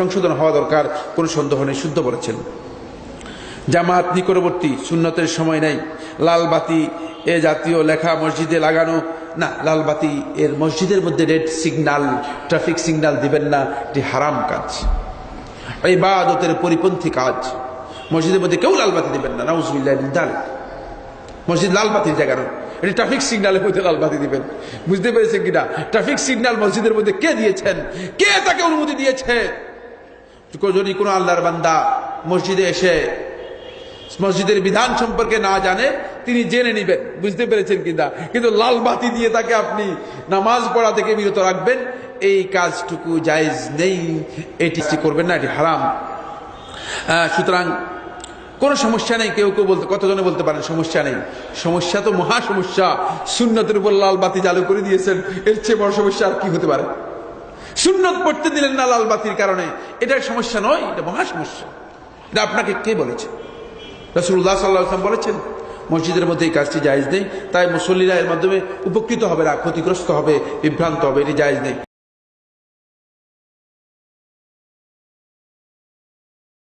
সংশোধন হওয়া দরকার, কোনো সন্দেহ নেই, শুদ্ধ বলেছেন। জামাত নিকটবর্তী, সুন্নতের সময় নেই। লালবাতি এ জাতীয় লেখা মসজিদে লাগানো, না লালবাতি এর মসজিদের মধ্যে রেড সিগন্যাল ট্রাফিক সিগন্যাল দিবেন না, এটি হারাম কাজ। এই বাদতের পরিপন্থী কাজ। মসজিদের মধ্যে কেউ লালবাতি দিবেন না, নাউজুবিল্লাহ মসজিদ লালবাতির জায়গা নয় এটি ট্রাফিক সিগন্যালের মধ্যে লালবাতি দিবেন। বুঝতে পেরেছেন কিনা? ট্রাফিক সিগন্যাল মসজিদের মধ্যে কে দিয়েছেন? কে তাকে অনুমতি দিয়েছে? যদি কোনো আল্লাহর বান্দা মসজিদে এসে মসজিদের বিধান সম্পর্কে না জানে, তিনি জেনে নিবেন, বুঝতে পেরেছেন কিনা। কিন্তু লাল বাতি দিয়ে তাকে আপনি নামাজ পড়া থেকে বিরত রাখবেন, এই কাজটুকু জায়েজ নেই, এটি করবেন না, এটি হারাম। সুতরাং কোনো সমস্যা নেই, কেউ কেউ বলতে, কতজনে বলতে পারেন সমস্যা নেই? সমস্যা তো মহা সমস্যা। শূন্যতের উপর লাল বাতি চালু করে দিয়েছেন, এর চেয়ে বড় সমস্যা আর কি হতে পারে? সুন্নত পড়তে দিলেন না লাল বাতির কারণে। এটা সমস্যা নয়, এটা মহা সমস্যা। এটা আপনাকে কে বলেছে? রসুল্লাহ সাল্লাহাম বলেছেন, মসজিদের মধ্যে এই কাজটি জায়জ নেই, তাই মুসল্লিরা এর মাধ্যমে উপকৃত হবে না, ক্ষতিগ্রস্ত হবে, বিভ্রান্ত হবে, এটি জায়জ নেই।